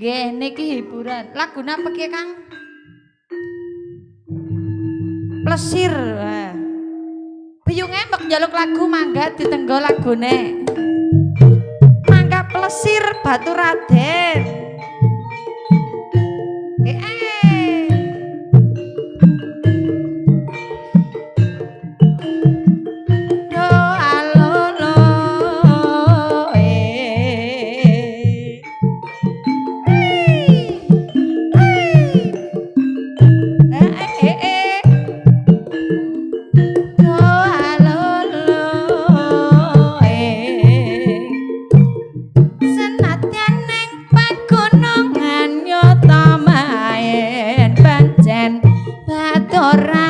Nggih, niki hiburan. Lagu napa ki, Kang? Plesir. Wah. Biyung embek njaluk lagu mangga ditenggo lagune. Mangga plesir Batu Raden. pato.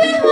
Mama!